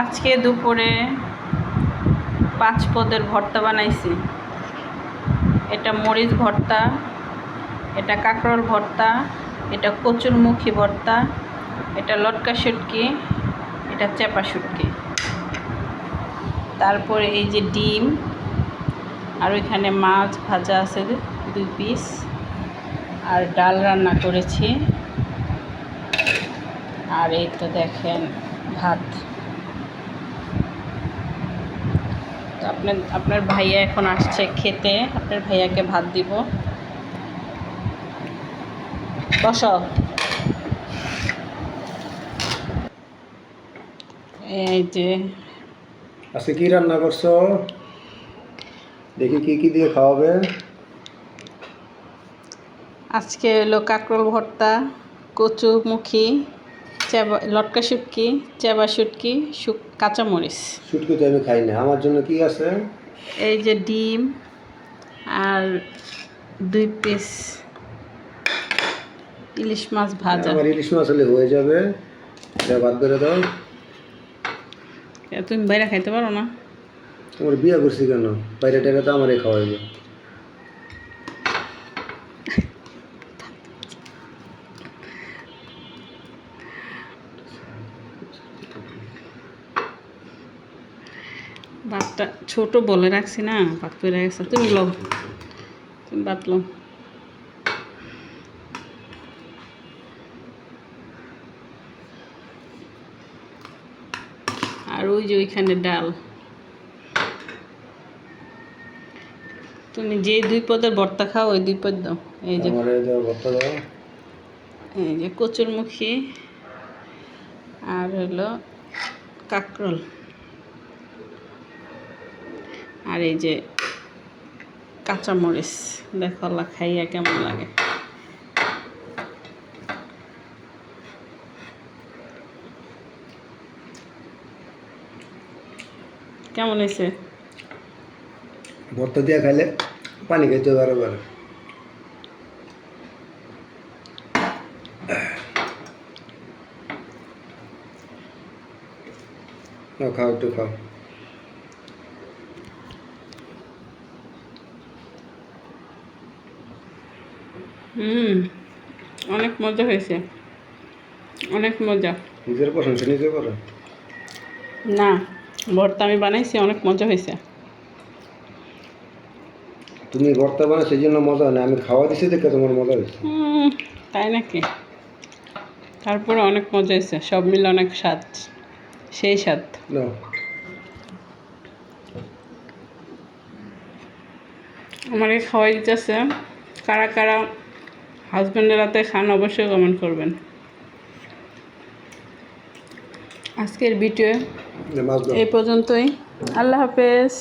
আজকে দুপুরে পাঁচ পদের ভর্তা বানাইছি। এটা মরিচ ভর্তা, এটা কাঁকরোল ভর্তা, এটা কচুরমুখী ভর্তা, এটা লটকা শুটকি, এটা চেপা শুটকি। তারপরে এই যে ডিম, আর ওইখানে মাছ ভাজা আছে দুই পিস, আর ডাল রান্না করেছি। আর এই তো দেখেন ভাত তো আপনার আপনার ভাইয়া এখন আসছে খেতে। আপনার ভাইয়াকে ভাত দিব। বস। এই যে। আজকে কি রান্না করছ? দেখি কি কি দিয়ে খাওয়াবে? আজকে হলো কাঁকরোল ভর্তা কচুমুখী চেবা লটকা শুটকি চেবা শুটকি কাঁচামরিচ। শুটকি তো আমি খাই না। আমার জন্য কি আছে? এই যে ডিম আর দুই পিস ইলিশ মাছ ভাজা। আমার ইলিশ মাছ হলে হয়ে যাবে। এটা বাদ করে দাও। তুমি বাইরে খাইতে পারো না। তোমার বিয়ে করছি কেন? বাইরে টাইরে তো আমারই খাওয়াইবে ভাতটা ছোট বলে রাখছি না ভাত করে গেছে। তুমি লো তুমি ভাত আর ওই যে ওইখানে ডাল। তুমি যে দুই পদের ভর্তা খাও ওই দুই পদ দাও। এই যে এই যে কচুরমুখী। আর হলো কাঁকরোল। আর এই যে কাঁচামরিচ, দেখো খাইয়া কেমন লাগে। কেমন হয়েছে? ভর্তা দিয়ে খাইলে পানি খাইতে পারে খাও একটু, খাও। হুম অনেক মজা হয়েছে। অনেক মজা। নিজের প্রশংসা নিজে করো? না ভর্তা আমি বানাইছি অনেক মজা হয়েছে। তুমি ভর্তা বানা সেই জন্য মজা না আমি খাওয়া দিছি দেখে তোমার মজা হয়েছে। তাই নাকি? তারপরে অনেক মজা হয়েছে সব মিলে অনেক স্বাদ। সেই স্বাদ। নাও আমাকে খাওয়াই দিতেছে। কারা কারা হাজব্যান্ডের হাতে খান অবশ্যই কমেন্ট করবেন। আজকের ভিডিও এই পর্যন্তই। আল্লাহ হাফেজ।